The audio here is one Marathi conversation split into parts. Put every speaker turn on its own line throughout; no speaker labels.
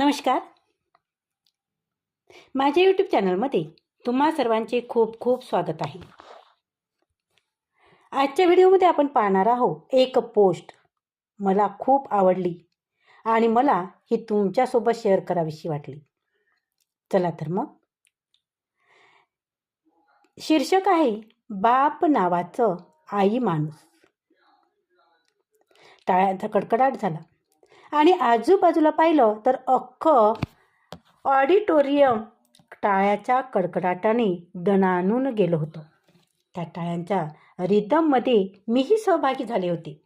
नमस्कार. माझ्या यूट्यूब चॅनलमध्ये तुम्हा सर्वांचे खूप खूप स्वागत आहे. आजच्या व्हिडिओमध्ये आपण पाहणार आहोत एक पोस्ट मला खूप आवडली आणि मला ही तुमच्यासोबत शेअर करावीशी वाटली. चला तर मग. शीर्षक आहे बाप नावाचं आई माणूस. टाळ्यांचा कडकडाट झाला. आणि आजूबाजूला पाहिलं तर अख्खं ऑडिटोरियम टाळ्याच्या कडकडाटाने दणानून गेलं होतं. त्या टाळ्यांच्या रिदममध्ये मीही सहभागी झाले होते.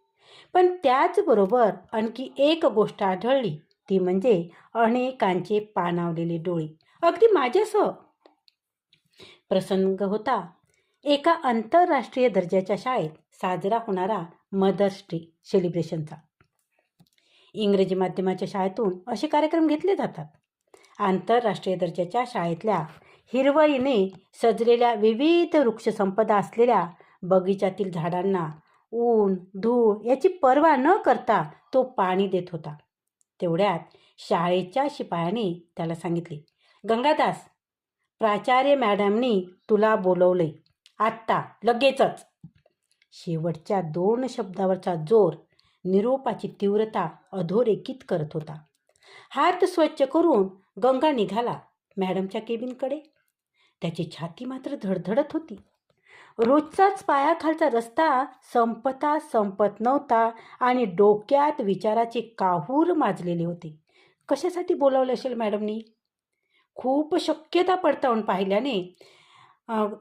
पण त्याचबरोबर आणखी एक गोष्ट आढळली. ती म्हणजे अनेकांचे पानावलेले डोळे. अगदी माझ्यासह. प्रसंग होता. एका आंतरराष्ट्रीय दर्जाच्या शाळेत साजरा होणारा मदर्स डे सेलिब्रेशनचा. इंग्रजी माध्यमाच्या शाळेतून असे कार्यक्रम घेतले जातात. आंतरराष्ट्रीय दर्जाच्या शाळेतल्या हिरवळीने सजलेल्या विविध वृक्षसंपदा असलेल्या बगीचातील झाडांना ऊन धूळ याची पर्वा न करता तो पाणी देत होता. तेवढ्यात शाळेच्या शिपायाने त्याला सांगितले गंगादास प्राचार्य मॅडमनी तुला बोलवले. आत्ता लगेचच. शेवटच्या दोन शब्दावरचा जोर निरोपाची तीव्रता अधोरेखित करत होता. हात स्वच्छ करून गंगा निघाला मॅडमच्या केबिनकडे. त्याची छाती मात्र धडधडत होती. रोजचाच पायाखालचा रस्ता संपता संपत नव्हता आणि डोक्यात विचाराचे काहूर माजलेले होते. कशासाठी बोलावले असेल मॅडमनी? खूप शक्यता पडताळून पाहिल्याने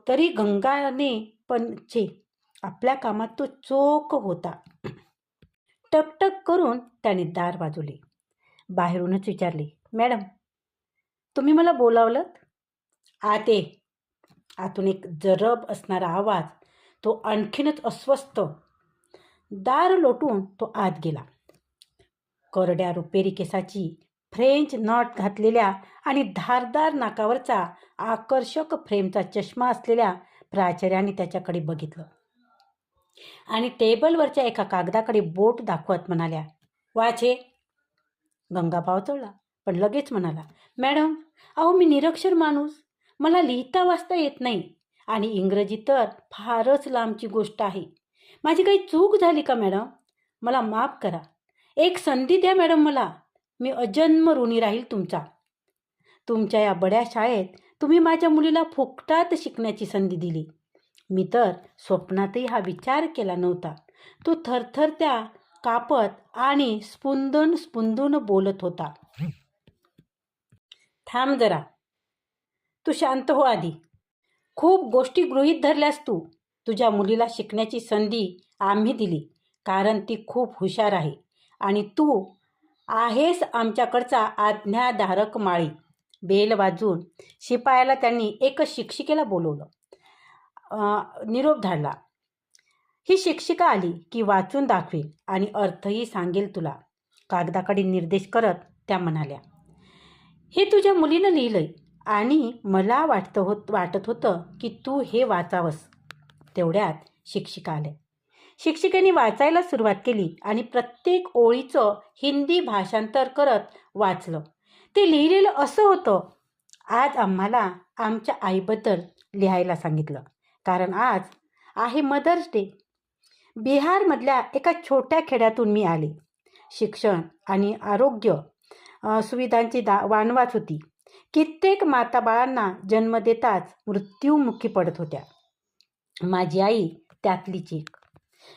तरी गंगाने पण छे आपल्या कामात तो चोख होता. टकटक करून त्याने दार वाजवले बाहेरूनच विचारले मॅडम तुम्ही मला बोलावलं आते. आतून एक जरब असणारा आवाज तो आणखीनच अस्वस्थ. दार लोटून तो आत गेला. करड्या रुपेरी केसाची फ्रेंच नॉट घातलेल्या आणि धारदार नाकावरचा आकर्षक फ्रेमचा चष्मा असलेल्या प्राचार्याने त्याच्याकडे बघितलं. आणि टेबलवरच्या एका कागदाकडे बोट दाखवत म्हणाल्या वाचे. गंगा चळला पण लगेच म्हणाला मॅडम अहो मी निरक्षर माणूस. मला लिहिता वाचता येत नाही. आणि इंग्रजी तर फारच लांबची गोष्ट आहे. माझी काही चूक झाली का मॅडम? मला माफ करा. एक संधी द्या मॅडम मला. मी अजन्म ऋणी राहील तुमचा. तुमच्या या बड्या शाळेत तुम्ही माझ्या मुलीला फुकटात शिकण्याची संधी दिली. मी तर स्वप्नातही हा विचार केला नव्हता. तो थरथर त्या कापत आणि स्पुंदून स्पुंदून बोलत होता. थांब जरा. तू शांत हो आधी. खूप गोष्टी गृहीत धरल्यास तू. तुझ्या मुलीला शिकण्याची संधी आम्ही दिली कारण ती खूप हुशार आहे. आणि तू आहेस आमच्याकडचा आज्ञाधारक माळी. बेल वाजून शिपायाला त्यांनी एक शिक्षिकेला बोलवलं. निरोप धाडला ही शिक्षिका आली की वाचून दाखवेल आणि अर्थही सांगेल तुला कागदाकडे निर्देश करत त्या म्हणाल्या. हे तुझ्या मुलीनं लिहिलंय आणि मला वाटतं होत वाटत होतं की तू हे वाचावंस तेवढ्यात शिक्षिका आल्या. शिक्षिकेने वाचायला सुरुवात केली आणि प्रत्येक ओळीचं हिंदी भाषांतर करत वाचलं. ते लिहिलेलं असं होतं आज आम्हाला आमच्या आईबद्दल लिहायला सांगितलं. कारण आज आहे मदर्स डे. बिहारमधल्या एका छोट्या खेड्यातून मी आले. शिक्षण आणि आरोग्य सुविधांची दा वानवाच होती. कित्येक माता बाळांना जन्म देताच मृत्यूमुखी पडत होत्या. माझी आई त्यातलीच एक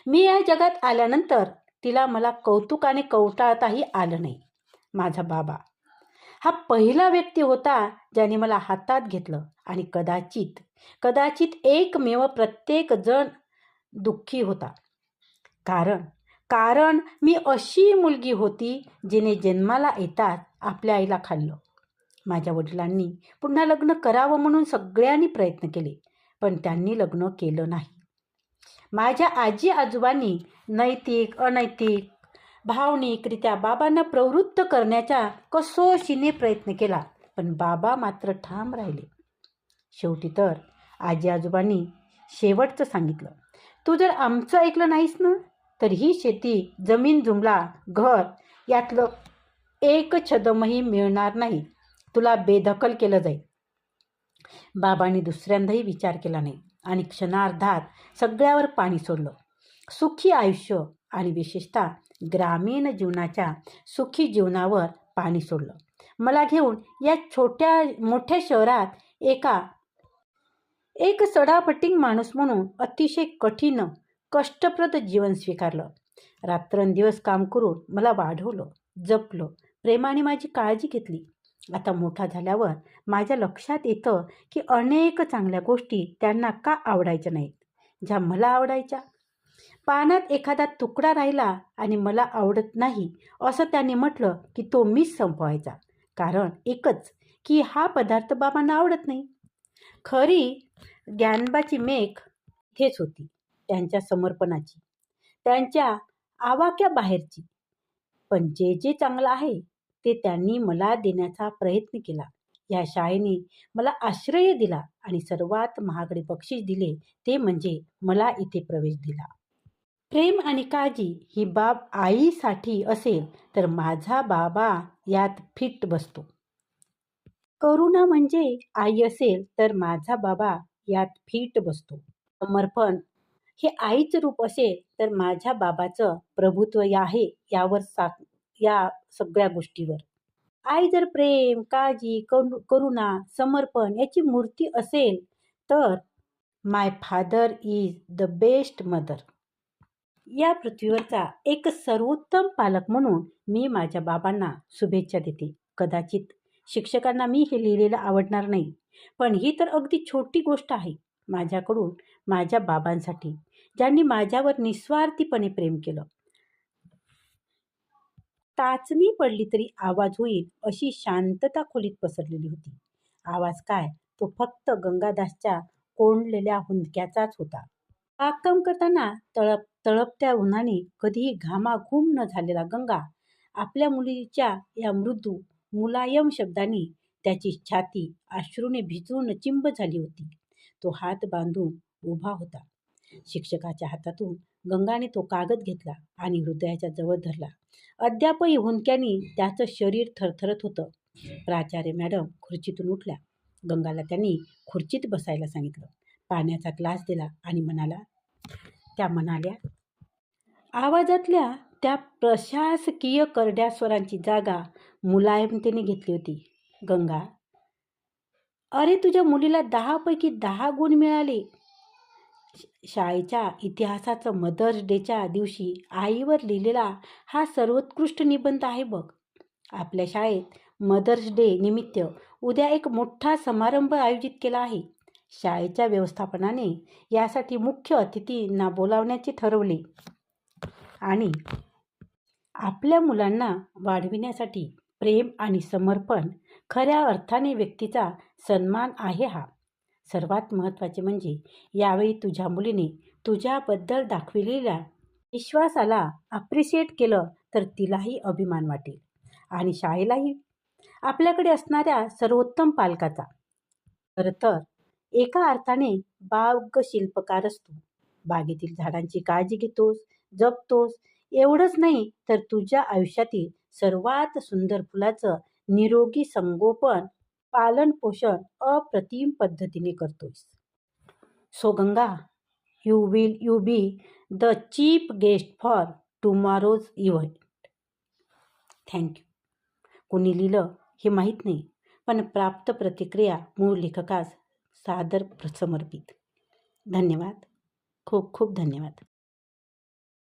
मी या जगात आल्यानंतर तिला मला कौतुकाने कवटाळताही आलं नाही. माझा बाबा हा पहिला व्यक्ती होता ज्याने मला हातात घेतलं आणि कदाचित कदाचित एकमेव प्रत्येक जण दुःखी होता. कारण कारण मी अशी मुलगी होती जिने जन्माला येतात आपल्या आईला खाल्लं. माझ्या वडिलांनी पुन्हा लग्न करावं म्हणून सगळ्यांनी प्रयत्न केले पण त्यांनी लग्न केलं नाही. माझ्या आजी आजोबांनी नैतिक अनैतिक भावनिकरित्या बाबांना प्रवृत्त करण्याचा कसोशीने प्रयत्न केला पण बाबा मात्र ठाम राहिले. शेवटी तर आजी आजोबांनी शेवटचं सांगितलं तू जर आमचं ऐकलं नाहीस ना तर ही शेती जमीन जुमला घर यातलं एक छदमही मिळणार नाही. तुला बेदखल केलं जाईल. बाबांनी दुसऱ्यांदाही विचार केला नाही आणि क्षणार्धात सगळ्यावर पाणी सोडलं. सुखी आयुष्य आणि विशेषतः ग्रामीण जीवनाच्या सुखी जीवनावर पाणी सोडलं. मला घेऊन या छोट्या मोठ्या शहरात एका एक सडापटिंग माणूस म्हणून अतिशय कठीण कष्टप्रद जीवन स्वीकारलं. रात्रंदिवस काम करून मला वाढवलं जपलं प्रेमाने माझी काळजी घेतली. आता मोठा झाल्यावर माझ्या लक्षात येतं की अनेक चांगल्या गोष्टी त्यांना का आवडायच्या नाहीत? ज्या मला आवडायच्या पानात एखादा तुकडा राहिला आणि मला आवडत नाही असं त्याने म्हटलं की तो मीच संपवायचा. कारण एकच की हा पदार्थ बाबांना आवडत नाही. खरी ज्ञानबाची मेघ इथेच होती त्यांच्या समर्पणाची त्यांच्या आवाक्या बाहेरची. पण जे जे चांगलं आहे ते त्यांनी मला देण्याचा प्रयत्न केला. या शाळेने मला आश्रय दिला आणि सर्वात महागडे बक्षीस दिले ते म्हणजे मला इथे प्रवेश दिला. प्रेम आणि काळजी ही बाब आईसाठी असेल तर माझा बाबा यात फिट बसतो. करुणा म्हणजे आई असेल तर माझा बाबा यात फिट बसतो. समर्पण हे आईचं रूप असेल तर माझ्या बाबाचं प्रभुत्व आहे यावर सा या सगळ्या गोष्टीवर. आई जर प्रेम काळजी करुणा समर्पण याची मूर्ती असेल तर my father is the best mother या पृथ्वीवरचा एक सर्वोत्तम पालक म्हणून मी माझ्या बाबांना शुभेच्छा देते. कदाचित शिक्षकांना मी हे लिहिलेलं आवडणार नाही पण ही तर अगदी छोटी गोष्ट आहे. माझ्याकडून माझ्या बाबांसाठी ज्यांनी माझ्यावर निस्वार्थीपणे प्रेम केलं. टाचणी पडली तरी आवाज होईल अशी शांतता खोलीत पसरलेली होती. आवाज काय? तो फक्त गंगादासच्या कोंडलेल्या हुंदक्याचाच होता. बागकाम करताना तळप तळपत्या उन्हाने कधीही घामाघूम न झालेला गंगा आपल्या मुलीच्या या मृदू मुलायम शब्दांनी त्याची छाती अश्रूने भिजून चिंब झाली होती. तो हात बांधून उभा होता. शिक्षकाच्या हातातून गंगाने तो कागद घेतला आणि हृदयाच्या जवळ धरला. अद्यापही हुंदक्याने त्याचं शरीर थरथरत होतं. प्राचार्य मॅडम खुर्चीतून उठल्या. गंगाला त्यांनी खुर्चीत बसायला सांगितलं. पाण्याचा ग्लास दिला आणि म्हणाला त्या म्हणाल्या आवाजातल्या त्या प्रशासकीय करड्या स्वरांची जागा मुलायमतेने घेतली होती. गंगा अरे तुझ्या मुलीला दहापैकी दहा गुण मिळाले. शाळेच्या इतिहासाचं मदर्स डेच्या दिवशी आईवर लिहिलेला हा सर्वोत्कृष्ट निबंध आहे बघ. आपल्या शाळेत मदर्स डे निमित्त उद्या एक मोठा समारंभ आयोजित केला आहे. शाळेच्या व्यवस्थापनाने यासाठी मुख्य अतिथींना बोलावण्याचे ठरवले. आणि आपल्या मुलांना वाढविण्यासाठी प्रेम आणि समर्पण खऱ्या अर्थाने व्यक्तीचा सन्मान आहे हा. सर्वात महत्त्वाचे म्हणजे यावेळी तुझ्या मुलीने तुझ्याबद्दल दाखविलेल्या विश्वासाला अप्रिशिएट केलं तर तिलाही अभिमान वाटेल आणि शाळेलाही. आपल्याकडे असणाऱ्या सर्वोत्तम पालकाचा. खरं तर एका अर्थाने बाग शिल्पकार असतो. बागेतील झाडांची काळजी घेतोस जपतोस एवढंच नाही तर तुझ्या आयुष्यातील सर्वात सुंदर फुलाचं निरोगी संगोपन पालन पोषण अप्रतिम पद्धतीने करतोस so Ganga you will you be the chief guest for tomorrow's event thank you कोणी लिहिलं हे माहीत नाही पण प्राप्त प्रतिक्रिया मूळ लेखकास सादर समर्पित. धन्यवाद. खूप खूप धन्यवाद.